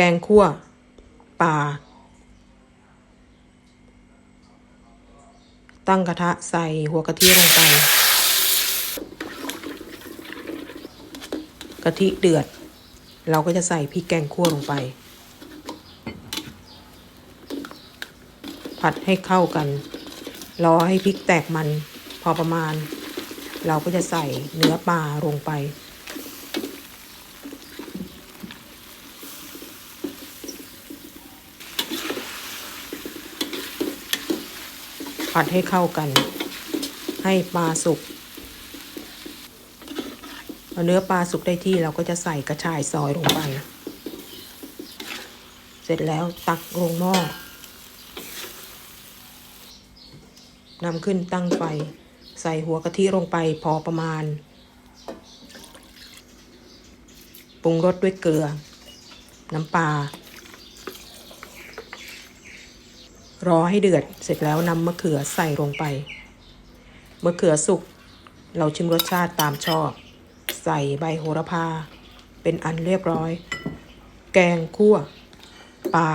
แกงคั่วปลาตั้งกระทะใส่หัวกะทิลงไป กะทิเดือด เราก็จะใส่พริกแกงคั่วลงไป ผัดให้เข้ากัน รอให้พริกแตกมันพอประมาณ เราก็จะใส่เนื้อปลาลงไป ผัดให้เข้ากัน ให้ปลาสุกพอเนื้อปลาสุกได้ที่เราก็จะใส่กระชายซอยลงไป เสร็จแล้วตักลงหม้อนำขึ้นตั้งไฟ ใส่หัวกะทิลงไปพอประมาณ ปรุงรสด้วยเกลือ น้ำปลา รอให้เดือดเสร็จแล้วนำมะเขือใส่ลงไป มะเขือสุก เราชิมรสชาติตามชอบ ใส่ใบโหระพา เป็นอันเรียบร้อย แกงคั่วปลา